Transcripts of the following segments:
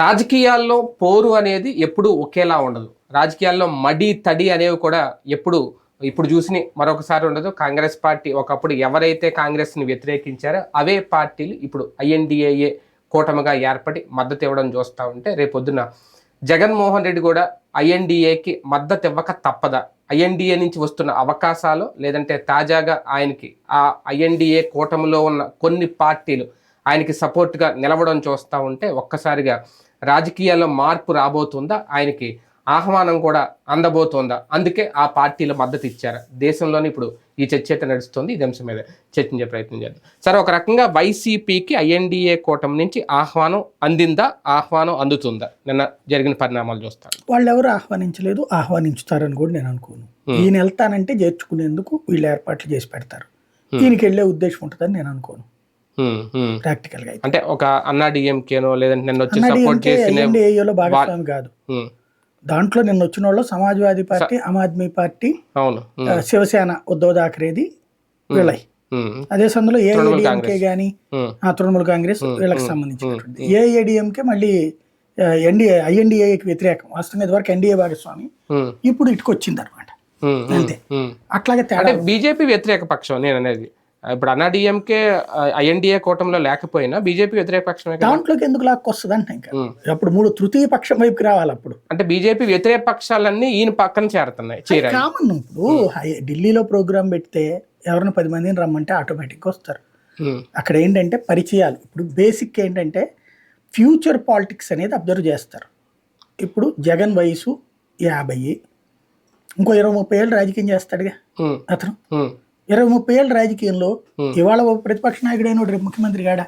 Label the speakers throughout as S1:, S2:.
S1: రాజకీయాల్లో పోరు అనేది ఎప్పుడు ఒకేలా ఉండదు. రాజకీయాల్లో మడి తడి అనేవి కూడా ఎప్పుడు ఇప్పుడు చూసి మరొకసారి ఉండదు. కాంగ్రెస్ పార్టీ ఒకప్పుడు ఎవరైతే కాంగ్రెస్ని వ్యతిరేకించారో అవే పార్టీలు ఇప్పుడు ఐఎన్డిఏఏ కూటమిగా ఏర్పడి మద్దతు ఇవ్వడం చూస్తూ ఉంటే రేపొద్దున జగన్మోహన్ రెడ్డి కూడా ఐఎన్డిఏకి మద్దతు ఇవ్వక తప్పదా? ఐఎన్డిఏ నుంచి వస్తున్న అవకాశాలు లేదంటే తాజాగా ఆయనకి ఆ ఐఎన్డిఏ కూటమిలో ఉన్న కొన్ని పార్టీలు ఆయనకి సపోర్ట్గా నిలవడం చూస్తూ ఉంటే ఒక్కసారిగా రాజకీయాల్లో మార్పు రాబోతుందా? ఆయనకి ఆహ్వానం కూడా అందబోతోందా? అందుకే ఆ పార్టీలు మద్దతు ఇచ్చారు. దేశంలోనే ఇప్పుడు ఈ చర్చ అయితే నడుస్తుంది. ఇది అంశం మీద చర్చించే ప్రయత్నం చేద్దాం. సరే ఒక రకంగా వైసీపీకి ఐఎన్డిఏ కూటమి నుంచి ఆహ్వానం అందిందా? ఆహ్వానం అందుతుందా? నిన్న జరిగిన పరిణామాలు చూస్తాను.
S2: వాళ్ళు ఎవరు ఆహ్వానించలేదు. ఆహ్వానించుతారని కూడా నేను అనుకోను. ఈయన వెళ్తానంటే చేర్చుకునేందుకు వీళ్ళు ఏర్పాట్లు చేసి పెడతారు. ఈయనకి వెళ్ళే ఉద్దేశం ఉంటుందని నేను అనుకోను. ప్రాక్టికల్గా అయితే.
S1: అంటే ఒక అన్నా డిఎంకేనో లేదంటే నిన్న వచ్చి సపోర్ట్ చేసిన
S2: భాగస్వామి కాదు. దాంట్లో నిన్న వచ్చిన వాళ్ళు సమాజ్వాదీ పార్టీ ఆమ్ ఆద్మీ పార్టీ
S1: అవును
S2: శివసేన ఉద్ధవ్ థాకరేది వీళ్ళవి
S1: హ్మ్,
S2: అదే సందులో ఏఐడిఎంకే
S1: కాంగ్రెస్.
S2: గానీ తృణమూల్ కాంగ్రెస్ వీళ్ళకి సంబంధించినటువంటి. ఏఐడిఎంకే మళ్ళీ ఎన్డీఏ ఐఎన్డీఏకి వ్యతిరేకం. వాస్తవంగా ఇదివరకు ఎన్డీఏ భాగస్వామి. ఇప్పుడు ఇటుకు వచ్చింది అనమాట అంతే. అట్లాగే తేడా
S1: బీజేపీ వ్యతిరేక పక్షం నేను అనేది ఇప్పుడు అన్నా డిఎంకే ఐఎన్డిఏ కూటమిలో లేకపోయినా బీజేపీ వ్యతిరేక పక్షమే
S2: దాంట్లోకి ఎందుకు లాక్కొస్తుంది అంటే ఇంకా. అప్పుడు మూడు తృతీయ పక్షం వైపుకి రావాలి అప్పుడు.
S1: అంటే బీజేపీ వ్యతిరేక పక్షాలన్నీ ఈయన పక్కన చేరుతున్నాయి
S2: కామన్ ఇప్పుడు. ఢిల్లీలో ప్రోగ్రామ్ పెడితే ఎవరైనా పది మందిని రమ్మంటే ఆటోమేటిక్గా వస్తారు. అక్కడ ఏంటంటే పరిచయాలు. ఇప్పుడు బేసిక్ ఏంటంటే ఫ్యూచర్ పాలిటిక్స్ అనేది అబ్జర్వ్ చేస్తారు. ఇప్పుడు జగన్ వయసు యాభై ఇంకో ఇరవై ముప్పై ఏళ్ళు రాజకీయం చేస్తాడుగా అతను. ఇరవై ముప్పై ఏళ్ళ రాజకీయంలో. ఇవాళ ప్రతిపక్ష నాయకుడైన రేపు ముఖ్యమంత్రి కాడా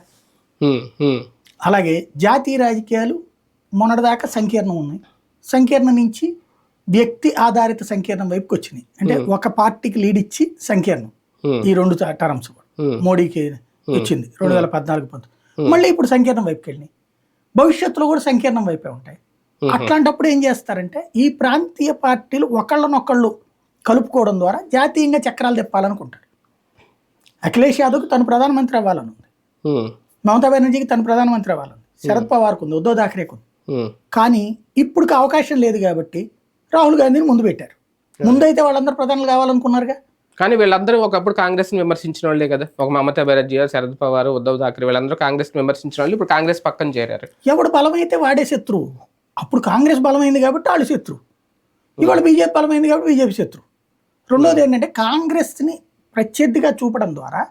S2: అలాగే జాతీయ రాజకీయాలు మొన్నటిదాకా సంకీర్ణం ఉన్నాయి. సంకీర్ణం నుంచి వ్యక్తి ఆధారిత సంకీర్ణం వైపుకి వచ్చినాయి. అంటే ఒక పార్టీకి లీడ్ ఇచ్చి సంకీర్ణం. ఈ రెండు టర్మ్స్ మోడీకి వచ్చింది రెండు వేల పద్నాలుగు పంతొమ్మిది. మళ్ళీ ఇప్పుడు సంకీర్ణం వైపుకి వెళ్ళినాయి. భవిష్యత్తులో కూడా సంకీర్ణం వైపే ఉంటాయి. అట్లాంటప్పుడు ఏం చేస్తారంటే ఈ ప్రాంతీయ పార్టీలు ఒకళ్ళనొకళ్ళు కలుపుకోవడం ద్వారా జాతీయంగా చక్రాలు తిప్పాలనుకుంటారు అఖిలేష్ యాదవ్కి తను ప్రధానమంత్రి అవ్వాలని ఉంది మమతా బెనర్జీకి తను ప్రధానమంత్రి అవ్వాలని శరద్ పవార్కు ఉంది ఉద్ధవ్ థాకరేకు ఉంది కానీ ఇప్పుడుకి అవకాశం లేదు కాబట్టి రాహుల్ గాంధీని ముందు పెట్టారు. ముందైతే వాళ్ళందరూ ప్రధానులు కావాలనుకున్నారుగా?
S1: కానీ వీళ్ళందరూ ఒకప్పుడు కాంగ్రెస్ని విమర్శించిన వాళ్ళే కదా. ఒక మమతా బెనర్జీ శరద్ పవార్ ఉద్ధవ్ థాకరే వీళ్ళందరూ కాంగ్రెస్ని విమర్శించిన వాళ్ళు. ఇప్పుడు కాంగ్రెస్ పక్కన చేరారు.
S2: ఎవడు బలమైతే వాడే శత్రువు. అప్పుడు కాంగ్రెస్ బలమైంది కాబట్టి వాళ్ళు శత్రువు. ఇవాళ బీజేపీ బలమైంది కాబట్టి బీజేపీ శత్రువు. రెండోది ఏంటంటే కాంగ్రెస్ని ప్రత్యర్థిగా చూపడం ద్వారా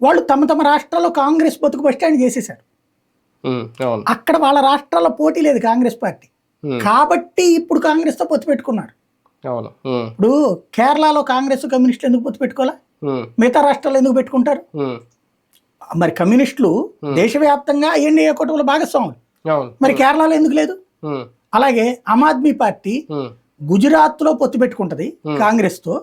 S2: వాళ్ళు తమ తమ రాష్ట్రాల్లో కాంగ్రెస్ బతుకు బస్ స్టాండ్ చేసేసారు
S1: అవును.
S2: అక్కడ వాళ్ళ రాష్ట్రాల్లో పోటీ లేదు కాంగ్రెస్ పార్టీ.
S1: ఉమ్,
S2: కాబట్టి ఇప్పుడు కాంగ్రెస్తో పొత్తు పెట్టుకున్నారు.
S1: ఉమ్,
S2: ఇప్పుడు కేరళలో కాంగ్రెస్ కమ్యూనిస్టులు ఎందుకు పొత్తు పెట్టుకోవాలా? మిగతా రాష్ట్రాల్లో ఎందుకు పెట్టుకుంటారు? మరి కమ్యూనిస్టులు దేశవ్యాప్తంగా ఎన్డీఏ కూటమిలో భాగస్వాములు. మరి కేరళలో ఎందుకు లేదు? అలాగే ఆమ్ ఆద్మీ పార్టీ గుజరాత్లో పొత్తు పెట్టుకుంటది
S1: కాంగ్రెస్తో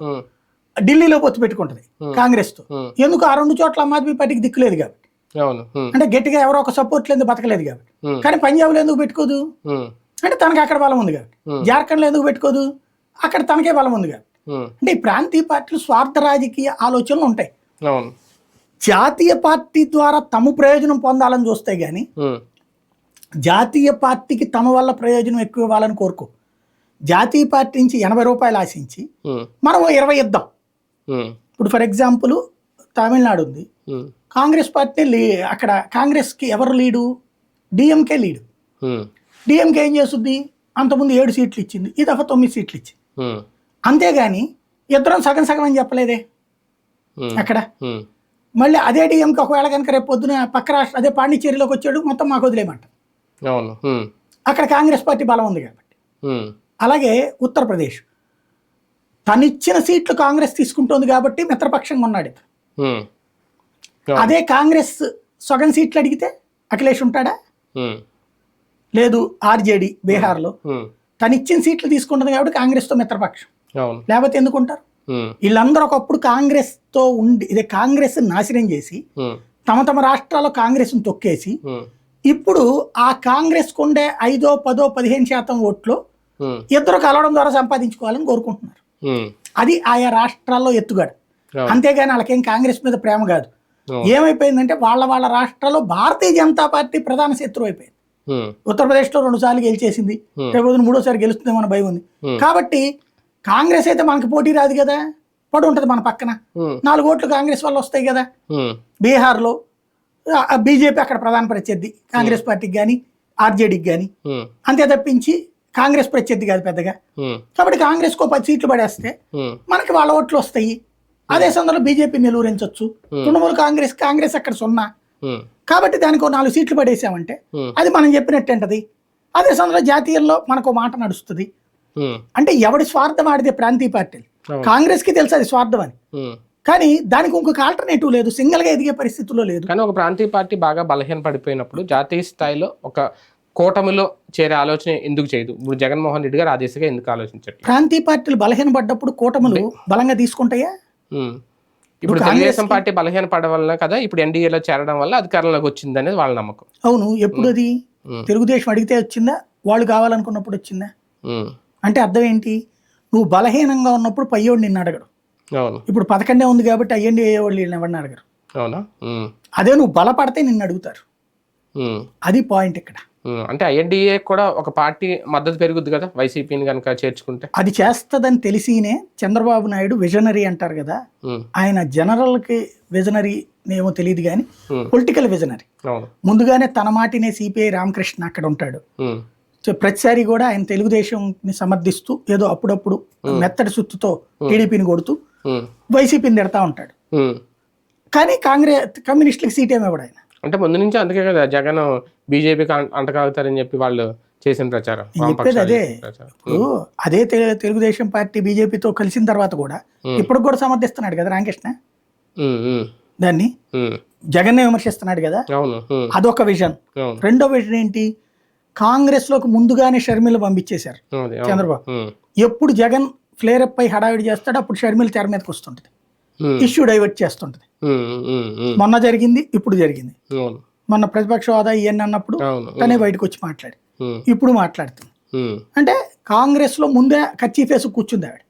S2: ఢిల్లీలో పొత్తు పెట్టుకుంటది
S1: కాంగ్రెస్తో
S2: ఎందుకు ఆ రెండు చోట్ల ఆమ్ ఆద్మీ పార్టీకి దిక్కులేదు కాబట్టి. అంటే గట్టిగా ఎవరో ఒక సపోర్ట్ లేదు బతకలేదు కాబట్టి. కానీ పంజాబ్లో ఎందుకు పెట్టుకోదు? అంటే తనకి అక్కడ బలం ఉంది కాబట్టి. జార్ఖండ్లో ఎందుకు పెట్టుకోదు? అక్కడ తనకే బలం ఉంది కాబట్టి. అంటే ఈ ప్రాంతీయ పార్టీలు స్వార్థ రాజకీయ ఆలోచనలు ఉంటాయి. జాతీయ పార్టీ ద్వారా తమ ప్రయోజనం పొందాలని చూస్తాయి కానీ జాతీయ పార్టీకి తమ వల్ల ప్రయోజనం ఎక్కువ ఇవ్వాలని కోరుకో. జాతీయ పార్టీ నుంచి ఎనభై రూపాయలు ఆశించి మనం ఓ ఇరవై ఇద్దాం. ఇప్పుడు ఫర్ ఎగ్జాంపుల్ తమిళనాడు ఉంది. కాంగ్రెస్ పార్టీ లీ అక్కడ కాంగ్రెస్కి ఎవరు లీడు? DMK lead. డిఎంకే ఏం చేస్తుంది? అంతకుముందు ఏడు సీట్లు ఇచ్చింది ఈ దఫా తొమ్మిది సీట్లు ఇచ్చింది. అంతేగాని ఇద్దరం సగం సగం అని చెప్పలేదే? అక్కడ? మళ్ళీ అదే డిఎంకి ఒకవేళ కనుక రేపు పొద్దున పక్క రాష్ట్ర అదే పాండిచ్చేరిలోకి వచ్చాడు మొత్తం మాకు వదిలేయమంట అక్కడ కాంగ్రెస్ పార్టీ బలం ఉంది కాబట్టి. అలాగే ఉత్తరప్రదేశ్. తనిచ్చిన సీట్లు కాంగ్రెస్ తీసుకుంటోంది కాబట్టి మిత్రపక్షంగా ఉన్నాడు. అదే కాంగ్రెస్ సగం సీట్లు అడిగితే అఖిలేష్ ఉంటాడా? లేదు ఆర్జేడీ బీహార్లో.
S1: ఉమ్,
S2: తను ఇచ్చిన సీట్లు తీసుకుంటుంది కాబట్టి కాంగ్రెస్తో మిత్రపక్షం. లేకపోతే ఎందుకుంటారు? వీళ్ళందరూ ఒకప్పుడు కాంగ్రెస్తో ఉండి ఇదే కాంగ్రెస్ నాశనం చేసి తమ తమ రాష్ట్రాల్లో కాంగ్రెస్ను తొక్కేసి ఇప్పుడు ఆ కాంగ్రెస్ ఉండే ఐదో పదో పదిహేను శాతం ఓట్లు ఇద్దరు కలవడం ద్వారా సంపాదించుకోవాలని కోరుకుంటున్నారు. అది ఆయా రాష్ట్రాల్లో ఎత్తుగడ. అంతేగాని వాళ్ళకేం కాంగ్రెస్ మీద ప్రేమ కాదు. ఏమైపోయిందంటే వాళ్ళ వాళ్ళ రాష్ట్రాల్లో భారతీయ జనతా పార్టీ ప్రధాన శత్రువు అయిపోయింది. ఉత్తరప్రదేశ్లో రెండు సార్లు గెలిచేసింది. రేపు మూడోసారి గెలుస్తుందేమో అని భయం ఉంది. కాబట్టి కాంగ్రెస్ అయితే మనకి పోటీ రాదు కదా. పడి ఉంటుంది మన పక్కన. నాలుగు ఓట్లు కాంగ్రెస్ వల్ల వస్తాయి కదా. బీహార్లో బీజేపీ అక్కడ ప్రధాన ప్రత్యర్థి కాంగ్రెస్ పార్టీకి కానీ ఆర్జేడీకి కానీ అంతే తప్పించి కాంగ్రెస్ ప్రత్యర్థి కాదు పెద్దగా. కాబట్టి కాంగ్రెస్కో పది సీట్లు పడేస్తే మనకి వాళ్ళ ఓట్లు వస్తాయి. అదే సందర్భంలో బీజేపీ నిలువరించవచ్చు తృణమూల్ కాంగ్రెస్ కాంగ్రెస్ అక్కడ సున్నా. కాబట్టి దానికి ఓ నాలుగు సీట్లు పడేసామంటే అది మనం చెప్పినట్టు అంటది అదే సందర్భంలో జాతీయంలో మనకు మాట నడుస్తుంది. అంటే ఎవడి స్వార్థం ఆడితే ప్రాంతీయ పార్టీలు.
S1: అవును.
S2: కాంగ్రెస్కి తెలుసు అది స్వార్థం అని. కానీ దానికి ఇంకొక ఆల్టర్నేటివ్ లేదు. సింగిల్గా ఎదిగే పరిస్థితుల్లో లేదు.
S1: కానీ ఒక ప్రాంతీయ పార్టీ బాగా బలహీన పడిపోయినప్పుడు జాతీయ స్థాయిలో ఒక కూటమిలో చేరే ఆలోచన ఎందుకు చేయదు? ఇప్పుడు జగన్మోహన్ రెడ్డి గారు ఆ దిశగా ఎందుకు ఆలోచించట్లేదు?
S2: ప్రాంతీయ పార్టీలు బలహీనపడ్డప్పుడు కూటములు బలంగా తీసుకుంటాయా.
S1: ఇప్పుడు తెలుగుదేశం పార్టీ బలహీన పడడం వల్ల కదా ఇప్పుడు ఎన్డీఏలో చేరడం వల్ల అధికారంలోకి వచ్చింది అనేది వాళ్ళ నమ్మకం.
S2: అవును ఎప్పుడు అది. తెలుగుదేశం అడిగితే వచ్చిందా? వాళ్ళు కావాలనుకున్నప్పుడు వచ్చిందా. అంటే అర్థం ఏంటి? నువ్వు బలహీనంగా ఉన్నప్పుడు పయ్యోడు నిన్ను అడగడు.
S1: అవును.
S2: ఇప్పుడు పథకండే ఉంది కాబట్టి అయ్యండి వాళ్ళు వీళ్ళని ఎవరిని అడగరు.
S1: అవునా.
S2: అదే నువ్వు బలపడితే నిన్ను అడుగుతారు. అది పాయింట్ ఇక్కడ.
S1: అంటే ఐఎన్డీఏ కూడా ఒక పార్టీ మద్దతు పెరుగుద్ది కదా వైసీపీని కనుక చేర్చుకుంటే?
S2: అది చేస్తుందని తెలిసినే చంద్రబాబు నాయుడు విజనరీ అంటారు కదా. ఆయన జనరల్కి విజనరీ ఏమో తెలియదు కానీ. Political visionary. ముందుగానే తన మాటినే సిపిఐ రామకృష్ణ అక్కడ ఉంటాడు. ప్రతిసారి కూడా ఆయన తెలుగుదేశంని సమర్థిస్తూ ఏదో అప్పుడప్పుడు మెత్తడి సుత్తుతో టీడీపీని కొడుతూ. వైసీపీని తిడతా ఉంటాడు. కానీ కాంగ్రెస్ కమ్యూనిస్టులకు సీట్ ఏమివ్వడు ఆయన.
S1: అంటే ముందు నుంచి అందుకే కదా జగన్ బీజేపీకి అంటకాగుతారని చెప్పి వాళ్ళు చేసిన ప్రచారం
S2: అదే ఇప్పుడు అదే తెలు- తెలుగుదేశం పార్టీ బీజేపీతో కలిసిన తర్వాత కూడా. ఇప్పుడు కూడా సమర్థిస్తున్నాడు కదా రామకృష్ణ. దాన్ని
S1: ఉమ్.
S2: జగన్నే విమర్శిస్తున్నాడు కదా. అదొక విజన్ రెండో విజన్ ఏంటి కాంగ్రెస్లోకి ముందుగానే షర్మిల పంపించేశారు. చంద్రబాబు. ఎప్పుడు జగన్ ఫ్లేరప్ పై హడావిడి చేస్తాడో అప్పుడు షర్మిల తెర మీదకి వస్తుంటది. ఇష్యూ డైవర్ట్ చేస్తుంటది. మొన్న జరిగింది ఇప్పుడు జరిగింది మొన్న ప్రతిపక్ష హోదా ఇవన్నీ అన్నప్పుడు తనే బయటకు వచ్చి మాట్లాడి. ఇప్పుడు మాట్లాడుతుంది. అంటే కాంగ్రెస్లో ముందే కచ్చి ఫేసు కూర్చుంది ఆవిడ.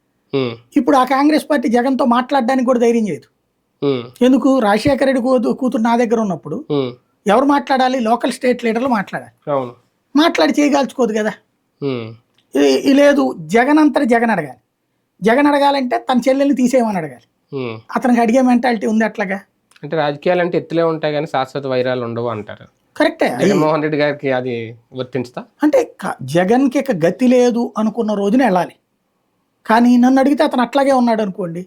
S2: ఇప్పుడు ఆ కాంగ్రెస్ పార్టీ జగన్తో మాట్లాడడానికి కూడా ధైర్యం చేయదు. ఎందుకు? రాజశేఖర రెడ్డి కూతు కూతురు నా దగ్గర ఉన్నప్పుడు. ఎవరు మాట్లాడాలి? లోకల్ స్టేట్ లీడర్లు మాట్లాడాలి. మాట్లాడి చేయగాల్చుకోదు కదా. లేదు జగన్ అంతటి జగన్ అడగాలి. జగన్ అడగాలంటే తన చెల్లెల్ని తీసేయమని అడగాలి. అతనికి అడిగే మెంటాలిటీ ఉంది అట్లాగా?
S1: అంటే రాజకీయాలు అంటే ఎత్తులే ఉంటాయి కానీ శాశ్వత వైరాలు ఉండవు అంటారు.
S2: కరెక్టే.
S1: జగన్మోహన్ రెడ్డి గారికి అది వర్తించుతా?
S2: అంటే క- జగన్కి ఇక గతి లేదు అనుకున్న రోజున వెళ్ళాలి. కానీ నన్ను అడిగితే అతను అట్లాగే ఉన్నాడు అనుకోండి.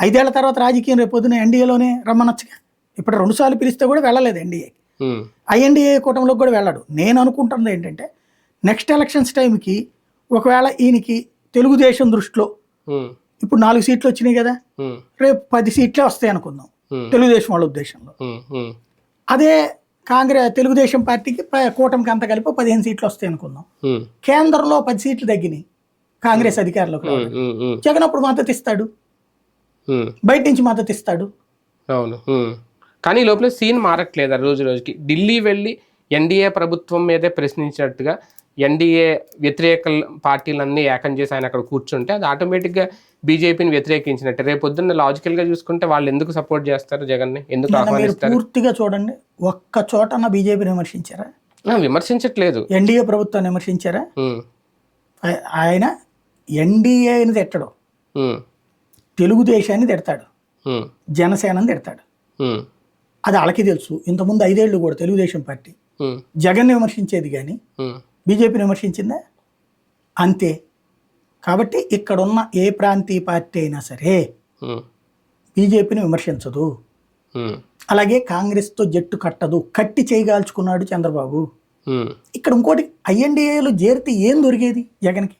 S2: ఐదేళ్ళ తర్వాత రాజకీయం రేపు పొద్దున ఎన్డీఏలోనే రమ్మనొచ్చుగా. ఇప్పుడు రెండుసార్లు పిలిస్తే కూడా వెళ్ళలేదు ఎన్డీఏ. ఐఎన్డీఏ కూటమిలోకి కూడా వెళ్ళాడు. నేను అనుకుంటున్నది ఏంటంటే నెక్స్ట్ ఎలక్షన్స్ టైంకి ఒకవేళ ఈయనకి తెలుగుదేశం దృష్టిలో. ఇప్పుడు నాలుగు సీట్లు వచ్చినాయి కదా. రేపు పది సీట్లే వస్తాయి అనుకుందాం. తెలుగుదేశం వాళ్ళ ఉద్దేశంలో. అదే కాంగ్రెస్ తెలుగుదేశం పార్టీకి కూటమికి అంత కలిపి పదిహేను సీట్లు వస్తాయి అనుకుందాం. కేంద్రంలో పది సీట్లు తగ్గినాయి కాంగ్రెస్ అధికారంలోకి. జగన్ అప్పుడు మద్దతు ఇస్తాడు. బయట నుంచి మద్దతు ఇస్తాడు
S1: అవును. కానీ లోపల సీన్ మారట్లేదు ఆ రోజు రోజుకి ఢిల్లీ వెళ్ళి ఎన్డీఏ ప్రభుత్వం మీదే ప్రశ్నించినట్టుగా ఎన్డీఏ వ్యతిరేక పార్టీలన్నీ ఏకం చేసి ఆయన అక్కడ కూర్చుంటే అది ఆటోమేటిక్గా బీజేపీని వ్యతిరేకించినట్టు. రేపు పొద్దున్న లాజికల్గా చూసుకుంటే వాళ్ళు ఎందుకు సపోర్ట్ చేస్తారు జగన్ని? ఎందుకు ఆహ్వానిస్తారు?
S2: పూర్తిగా చూడండి ఒక్క చోటన బీజేపీని విమర్శించారా?
S1: విమర్శించట్లేదు.
S2: ఎన్డీఏ ప్రభుత్వాన్ని విమర్శించారా? ఆయన ఎన్డీఏని తిట్టడు. తెలుగుదేశాన్ని తిడతాడు. జనసేనని తిడతాడు. అది వాళ్ళకి తెలుసు. ఇంతకుముందు ఐదేళ్ళు కూడా తెలుగుదేశం పార్టీ.
S1: ఉమ్.
S2: జగన్ని విమర్శించేది కానీ. బీజేపీని విమర్శించిందా అంతే కాబట్టి ఇక్కడున్న ఏ ప్రాంతీయ పార్టీ అయినా సరే. బీజేపీని విమర్శించదు. అలాగే కాంగ్రెస్తో జట్టు కట్టదు కట్టి చేయగాల్చుకున్నాడు చంద్రబాబు. ఇక్కడ ఇంకోటి ఐఎన్డీఏలో చేరితే ఏం దొరికేది జగన్కి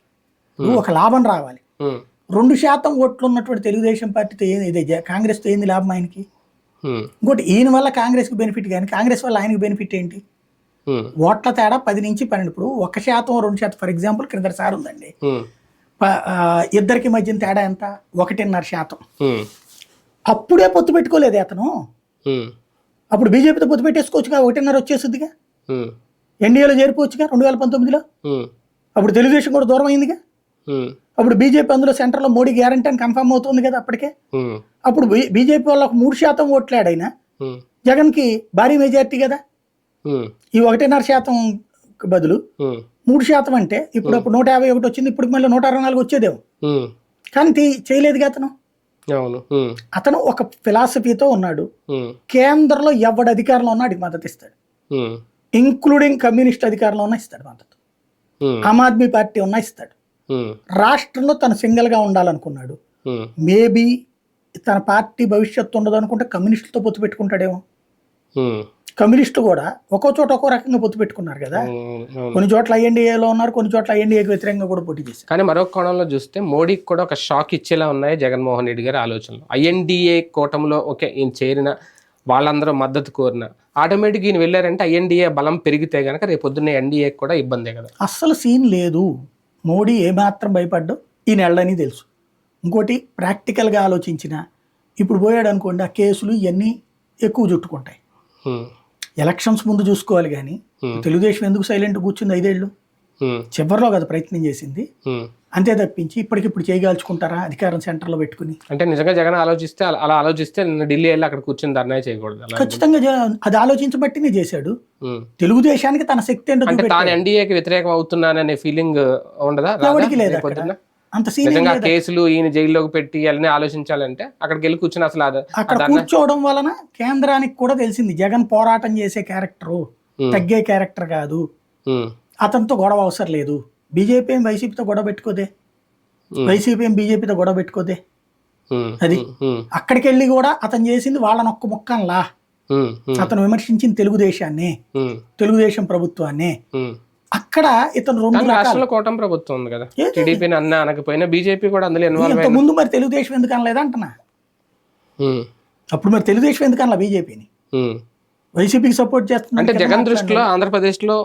S2: నువ్వు ఒక లాభం రావాలి. రెండు శాతం ఓట్లు ఉన్నటువంటి తెలుగుదేశం పార్టీతో ఏంది ఇదే కాంగ్రెస్తో ఏంది లాభం ఆయనకి. ఇంకోటి ఈయన వల్ల కాంగ్రెస్కి బెనిఫిట్ కానీ కాంగ్రెస్ వల్ల ఆయనకి బెనిఫిట్ ఏంటి. ఓట్ల తేడా పది నుంచి పన్నెండు ఇప్పుడు ఒక శాతం రెండు శాతం ఫర్ ఎగ్జాంపుల్ క్రింద సార్ ఉందండి ఇద్దరికి మధ్యన తేడా ఎంత ఒకటిన్నర శాతం. అప్పుడే పొత్తు పెట్టుకోలేదు అతను. అప్పుడు బీజేపీతో పొత్తు పెట్టేసుకోవచ్చుగా ఒకటిన్నర వచ్చేస్తుందిగా
S1: ఉమ్.
S2: ఎన్డీఏలో చేరిపోవచ్చుగా రెండు వేల పంతొమ్మిదిలో. అప్పుడు తెలుగుదేశం కూడా దూరం అయిందిగా. అప్పుడు బీజేపీ అందులో సెంటర్లో మోడీ గ్యారంటీ అని కన్ఫర్మ్ అవుతుంది కదా అప్పటికే. అప్పుడు బీజేపీ వాళ్ళ ఒక మూడు శాతం ఓట్లాడైనా. జగన్కి భారీ మెజార్టీ కదా. ఈ ఒకటిన్నర శాతం బదులు మూడు శాతం అంటే ఇప్పుడు అప్పుడు నూట యాభై ఒకటి వచ్చింది ఇప్పుడు మళ్ళీ నూట అరవై నాలుగు వచ్చేదేమో. కానీ చేయలేదుగా అతను. అతను ఒక ఫిలాసఫీతో ఉన్నాడు. కేంద్రంలో ఎవడు అధికారంలో ఉన్నా అడిగి మద్దతు ఇస్తాడు. ఇంక్లూడింగ్ కమ్యూనిస్ట్ అధికారంలో ఉన్నా ఇస్తాడు మద్దతు. ఆమ్ ఆద్మీ పార్టీ ఉన్నా ఇస్తాడు. రాష్ట్రంలో తను సింగిల్గా ఉండాలనుకున్నాడు. మేబీ తన పార్టీ భవిష్యత్తు ఉండదు అనుకుంటే కమ్యూనిస్టులతో పొత్తు పెట్టుకుంటాడేమో.
S1: ఉమ్,
S2: కమ్యూనిస్టు కూడా ఒక్కో చోట ఒక్కో రకంగా పొత్తు పెట్టుకున్నారు కదా. కొన్ని చోట్ల ఐఎన్డీఏలో ఉన్నారు కొన్ని చోట్ల ఐఎన్డీఏకి వ్యతిరేకంగా కూడా పోటీ చేశారు.
S1: కానీ మరొక కోణంలో చూస్తే మోడీకి కూడా ఒక షాక్ ఇచ్చేలా ఉన్నాయి జగన్మోహన్ రెడ్డి గారి ఆలోచనలు. ఐఎన్డిఏ కూటమిలో ఓకే ఈయన చేరిన వాళ్ళందరూ మద్దతు కోరిన ఆటోమేటిక్ ఈయన వెళ్ళారంటే ఐఎన్డిఏ బలం పెరిగితే కనుక రేపు పొద్దున్నే ఎన్డీఏ కూడా ఇబ్బందే కదా.
S2: అస్సలు సీన్ లేదు. మోడీ ఏమాత్రం భయపడ్డు ఈయన వెళ్ళని తెలుసు. ఇంకోటి ప్రాక్టికల్గా ఆలోచించిన ఇప్పుడు పోయాడు అనుకోండి ఆ కేసులు ఇవన్నీ ఎక్కువ చుట్టుకుంటాయి ఎలక్షన్స్ ముందు చూసుకోవాలి కానీ. తెలుగుదేశం ఎందుకు సైలెంట్ కూర్చుంది ఐదేళ్ళు చివరిలో కదా ప్రయత్నం చేసింది. అంతే తప్పించి ఇప్పటికిప్పుడు చేయగాల్చుకుంటారా అధికారం సెంటర్లో పెట్టుకుని
S1: అంటే నిజంగా జగన్ ఆలోచిస్తే అలా- ఆలోచిస్తే ఢిల్లీ వెళ్ళి అక్కడ కూర్చొని ధర్నా చేయకూడదు
S2: ఖచ్చితంగా అది ఆలోచించబట్టినే చేశాడు. తెలుగుదేశానికి తన శక్తి
S1: అంటే. తాను ఎన్డీఏకి వ్యతిరేకం అవుతున్నాననే ఫీలింగ్ ఉండదా?
S2: ఎవరికి లేదు? అంత సీన్
S1: కేసులు ఈయన జైల్లోకి పెట్టి అన్నీ ఆలోచించాలంటే అక్కడికి వెళ్ళి కూర్చుని అసలు
S2: అక్కడ కూర్చోవడం వలన కేంద్రానికి కూడా తెలిసింది జగన్ పోరాటం చేసే క్యారెక్టరు. తగ్గే క్యారెక్టర్ కాదు. అతనితో గొడవ అవసరం లేదు. బీజేపీ ఏం వైసీపీతో గొడవ పెట్టుకోదే. వైసీపీ ఏం బీజేపీతో గొడవ పెట్టుకోదే? అది. అక్కడికి వెళ్ళి కూడా అతను చేసింది వాళ్ళని ఒక్క ముక్కన్లా అతను విమర్శించింది తెలుగుదేశాన్ని తెలుగుదేశం ప్రభుత్వాన్ని. అక్కడ ఇతను రెండు
S1: రాష్ట్రంలో కూటమి ప్రభుత్వం ఉంది కదా? టీడీపీని అన్న అనకపోయినా బీజేపీ కూడా అందులో ఇన్వాల్వ్
S2: ముందు మరి తెలుగుదేశం ఎందుకు అనలేదు అంటున్నా? అప్పుడు మరి తెలుగుదేశం ఎందుకు అనలా బీజేపీని? వైసీపీకి సపోర్ట్ చేస్తున్నా
S1: అంటే జగన్ దృష్టిలో ఆంధ్రప్రదేశ్లో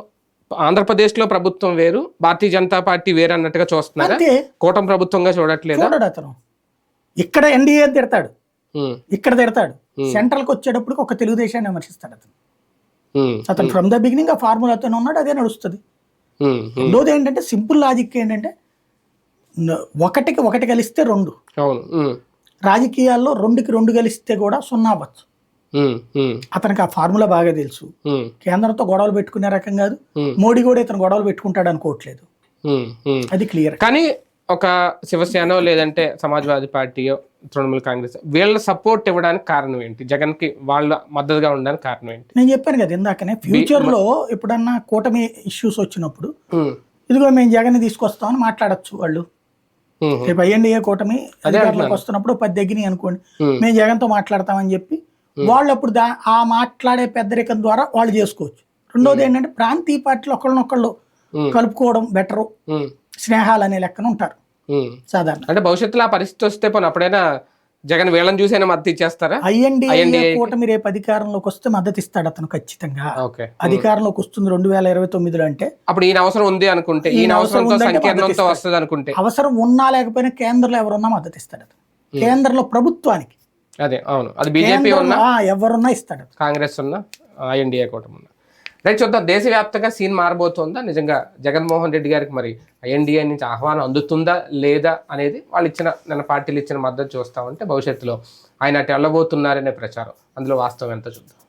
S1: ఆంధ్రప్రదేశ్లో ప్రభుత్వం వేరు భారతీయ జనతా పార్టీ వేరు అన్నట్టుగా చూస్తున్నారా? కూటమి ప్రభుత్వంగా చూడట్లేదా?
S2: అతను. ఇక్కడ ఎన్డీఏ తిడతాడు. ఇక్కడ తిడతాడు. సెంట్రల్కి వచ్చేటప్పుడు ఒక తెలుగుదేశాన్ని విమర్శిస్తాడు అతను. అతను ఫ్రమ్ ద బిగినింగ్ ఆ ఫార్ములాతోనే ఉన్నాడు అదే నడుస్తుంది. రెండోది ఏంటంటే సింపుల్ లాజిక్ ఏంటంటే ఒకటికి ఒకటి కలిస్తే రెండు. రాజకీయాల్లో రెండుకి రెండు కలిస్తే కూడా సున్నా అవ్వచ్చు. అతనికి ఆ ఫార్ములా బాగా తెలుసు. కేంద్రంతో గొడవలు పెట్టుకునే రకం కాదు. మోడీ కూడా ఇతను గొడవలు పెట్టుకుంటాడు అనుకోవట్లేదు. అది క్లియర్.
S1: కానీ ఒక శివసేన లేదంటే సమాజ్వాదీ పార్టీయో తృణమూల్ కాంగ్రెస్ వీళ్ళ సపోర్ట్ ఇవ్వడానికి కారణం ఏంటి? జగన్కి వాళ్ళ మద్దతుగా ఉండడానికి కారణం ఏంటి?
S2: నేను చెప్పాను కదా ఇందాకనే ఫ్యూచర్లో ఎప్పుడన్నా కూటమి ఇష్యూస్ వచ్చినప్పుడు ఇదిగో మేము జగన్ తీసుకొస్తామని మాట్లాడొచ్చు వాళ్ళు. రేపు ఐఎన్డీఏ కూటమి అధికారంలోకి వస్తున్నప్పుడు పది దగ్గర అనుకోండి. మేము జగన్తో మాట్లాడతామని చెప్పి వాళ్ళు అప్పుడు దా ఆ మాట్లాడే పెద్దరికం ద్వారా వాళ్ళు చేసుకోవచ్చు. రెండోది ఏంటంటే ప్రాంతీయ పార్టీలు ఒకళ్ళనొకళ్ళు
S1: ఉమ్,
S2: కలుపుకోవడం బెటరు స్నేహాలు అనే లెక్కన ఉంటారు. సాధారణ.
S1: అంటే భవిష్యత్తులో ఆ పరిస్థితి వస్తే పోనీ అప్పుడైనా జగన్ వీళ్ళని చూసైనా మద్దతు ఇచ్చేస్తారా? INDA
S2: కూటమి రేపు అధికారంలోకి వస్తే మద్దతు ఇస్తాడు అతను ఖచ్చితంగా.
S1: ఓకే.
S2: అధికారంలోకి వస్తుంది రెండు వేల ఇరవై తొమ్మిదిలో అంటే.
S1: అప్పుడు ఈయన అవసరం ఉంది అనుకుంటే ఈయన
S2: అవసరం
S1: అవసరంతో సంకీర్ణంతో వస్తుంది అనుకుంటే.
S2: అవసరం ఉన్నా లేకపోయినా కేంద్రంలో ఎవరున్నా మద్దతు ఇస్తాడు అతను. కేంద్రంలో ప్రభుత్వానికి.
S1: అదే అవును. అది బీజేపీ ఉన్న?
S2: ఎవరున్నా ఇస్తాడు.
S1: కాంగ్రెస్ ఉన్న? ఐఎన్డీఏ కూటమి ఉన్న? రైట్ చూద్దాం. దేశవ్యాప్తంగా సీన్ మారబోతుందా? నిజంగా జగన్మోహన్ రెడ్డి గారికి మరి ఎన్డీఏ నుంచి ఆహ్వానం అందుతుందా లేదా అనేది వాళ్ళు ఇచ్చిన నిన్న పార్టీలు ఇచ్చిన మద్దతు చూస్తా ఉంటే భవిష్యత్తులో ఆయన అటు వెళ్ళబోతున్నారనే ప్రచారం. అందులో వాస్తవం ఎంత చూద్దాం.